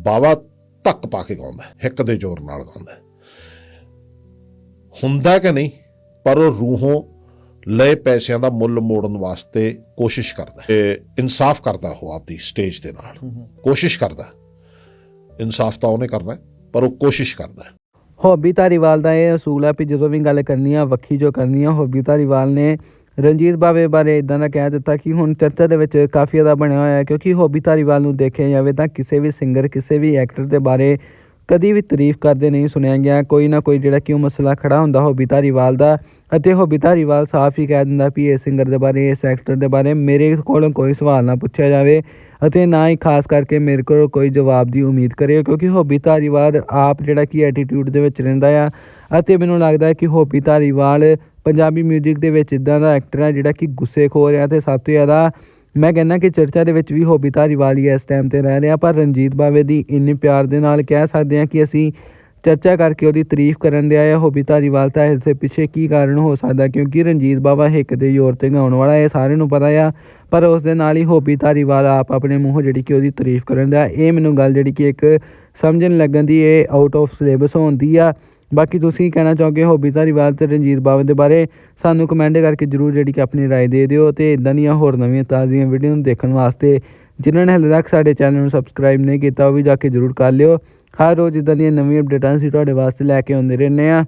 ਬਾਵਾ ਧੱਕ ਪਾ ਕੇ ਗਾਉਂਦਾ ਹੈ, ਹਿੱਕ ਦੇ ਜ਼ੋਰ ਨਾਲ ਗਾਉਂਦਾ ਹੈ। ਹੁੰਦਾ ਕਿ ਨਹੀਂ ਪਰ ਉਹ ਰੂਹੋਂ ਲਏ ਪੈਸਿਆਂ ਦਾ ਮੁੱਲ ਮੋੜਨ ਵਾਸਤੇ ਕੋਸ਼ਿਸ਼ ਕਰਦਾ ਹੈ ਤੇ ਇਨਸਾਫ ਕਰਦਾ ਉਹ ਆਪਦੀ ਸਟੇਜ ਦੇ ਨਾਲ ਕੋਸ਼ਿਸ਼ ਕਰਦਾ ਹੈ। ਇਨਸਾਫ ਤਾਂ ਉਹਨੇ ਕਰਨਾ ਹੈ, ਪਰ ਉਹ ਕੋਸ਼ਿਸ਼ ਕਰਦਾ ਹੈ। ਹੌਬੀ ਧਾਰੀਵਾਲ ਦਾ ਇਹ ਅਸੂਲ ਆ ਵੀ ਜਦੋਂ ਵੀ ਗੱਲ ਕਰਨੀ ਆ ਵੱਖੀ ਜੋ ਕਰਨੀ ਆ ਹੌਬੀ ਧਾਰੀਵਾਲ ਨੇ ਰਣਜੀਤ ਬਾਵੇ ਬਾਰੇ ਇਦਾਂ ਦਾ ਕਹਿ ਦਿੱਤਾ ਕਿ ਹੁਣ ਚਰਚਾ ਦੇ ਵਿੱਚ ਕਾਫੀ ਜ਼ਿਆਦਾ ਬਣਿਆ ਹੋਇਆ ਹੈ, ਕਿਉਂਕਿ ਹੋਬੀ ਧਾਰੀਵਾਲ ਨੂੰ ਦੇਖਿਆ ਜਾਵੇ ਤਾਂ ਕਿਸੇ ਵੀ ਸਿੰਗਰ ਕਿਸੇ ਵੀ ਐਕਟਰ ਦੇ ਬਾਰੇ ਕਦੀ ਵੀ ਤਾਰੀਫ ਕਰਦੇ ਨਹੀਂ ਸੁਣਿਆ ਗਿਆ। ਕੋਈ ਨਾ ਕੋਈ ਜਿਹੜਾ ਕਿ ਉਹ ਮਸਲਾ ਖੜਾ ਹੁੰਦਾ ਹੋਬੀ ਧਾਰੀਵਾਲ ਦਾ ਅਤੇ ਹੋਬੀ ਧਾਰੀਵਾਲ ਸਾਫ਼ ਹੀ ਕਹਿ ਦਿੰਦਾ ਵੀ ਇਸ ਸਿੰਗਰ ਦੇ ਬਾਰੇ, ਇਸ ਐਕਟਰ ਦੇ ਬਾਰੇ ਮੇਰੇ ਕੋਲੋਂ ਕੋਈ ਸਵਾਲ ਨਾ ਪੁੱਛਿਆ ਜਾਵੇ ਅਤੇ ਨਾ ਹੀ ਖਾਸ ਕਰਕੇ ਮੇਰੇ ਕੋਲ ਕੋਈ ਜਵਾਬ ਦੀ ਉਮੀਦ ਕਰਿਓ ਕਿਉਂਕਿ ਹੋਬੀ ਧਾਰੀਵਾਲ ਆਪ ਜਿਹੜਾ ਕਿ ਐਟੀਟਿਊਡ ਦੇ ਵਿੱਚ ਰਹਿੰਦਾ ਆ ਅਤੇ ਮੈਨੂੰ ਲੱਗਦਾ ਹੈ ਕਿ ਹੋਬੀ ਧਾਰੀਵਾਲ ਪੰਜਾਬੀ ਮਿਊਜ਼ਿਕ ਦੇ ਵਿੱਚ ਇਦਾਂ ਦਾ ਐਕਟਰ ਹੈ ਜਿਹੜਾ ਕਿ ਗੁੱਸੇਖੋਰ ਹੈ ਅਤੇ ਸਭ ਤੋਂ ਜ਼ਿਆਦਾ ਮੈਂ ਕਹਿੰਦਾ ਕਿ ਚਰਚਾ ਦੇ ਵਿੱਚ ਵੀ ਹੌਬੀ ਧਾਰੀਵਾਲ ਹੀ ਇਸ ਟਾਈਮ ਤੇ ਰਹਿ ਰਿਹਾ, ਪਰ ਰਣਜੀਤ ਬਾਵੇ ਦੀ ਇੰਨੇ ਪਿਆਰ ਦੇ ਨਾਲ ਕਹਿ ਸਕਦੇ ਹਾਂ ਕਿ ਅਸੀਂ ਚਰਚਾ ਕਰਕੇ ਉਹਦੀ ਤਾਰੀਫ ਕਰਨ ਦੇ ਆਏ ਹਾਂ। ਹੌਬੀ ਧਾਰੀਵਾਲ ਤਾਂ ਇਸ ਦੇ ਪਿੱਛੇ ਕੀ ਕਾਰਨ ਹੋ ਸਕਦਾ, ਕਿਉਂਕਿ ਰਣਜੀਤ ਬਾਵਾ ਹਿੱਕ ਦੇ ਜ਼ੋਰ ਤੇ ਗਾਉਣ ਵਾਲਾ ਇਹ ਸਾਰਿਆਂ ਨੂੰ ਪਤਾ ਆ, ਪਰ ਉਸ ਦੇ ਨਾਲ ਹੀ ਹੌਬੀ ਧਾਰੀਵਾਲ ਆਪ ਆਪਣੇ ਮੂੰਹੋਂ ਜਿਹੜੀ ਕਿ ਉਹਦੀ ਤਾਰੀਫ ਕਰਨ ਦਾ, ਇਹ ਮੈਨੂੰ ਗੱਲ ਜਿਹੜੀ ਕਿ ਇੱਕ ਸਮਝਣ ਲੱਗਣ ਦੀ ਇਹ ਆਊਟ ਆਫ ਸਿਲੇਬਸ ਹੋਣ ਦੀ ਆ ਬਾਕੀ ਤੁਸੀਂ ਕੀ ਕਹਿਣਾ ਚਾਹੋਗੇ ਹੌਬੀ ਧਾਰੀਵਾਲ ਤੇ ਰਣਜੀਤ ਬਾਵਾ ਦੇ ਬਾਰੇ ਸਾਨੂੰ ਕਮੈਂਟ ਕਰਕੇ ਜਰੂਰ ਜਿਹੜੀ ਕਿ ਆਪਣੀ رائے ਦੇ ਦਿਓ ਤੇ ਇਦਾਂ ਦੀਆਂ ਹੋਰ ਨਵੀਆਂ ਤਾਜ਼ੀਆਂ ਵੀਡੀਓ ਨੂੰ ਦੇਖਣ ਵਾਸਤੇ ਜਿਨ੍ਹਾਂ ਨੇ ਹਲੇ ਤੱਕ ਸਾਡੇ ਚੈਨਲ ਨੂੰ ਸਬਸਕ੍ਰਾਈਬ ਨਹੀਂ ਕੀਤਾ ਉਹ ਵੀ ਜਾ ਕੇ ਜਰੂਰ ਕਰ ਲਿਓ ਹਰ ਰੋਜ਼ ਇਦਾਂ ਦੀਆਂ ਨਵੀਆਂ ਅਪਡੇਟਾਂ ਅਸੀਂ ਤੁਹਾਡੇ ਵਾਸਤੇ ਲੈ ਕੇ ਆਉਂਦੇ ਰਹਿੰਦੇ ਆ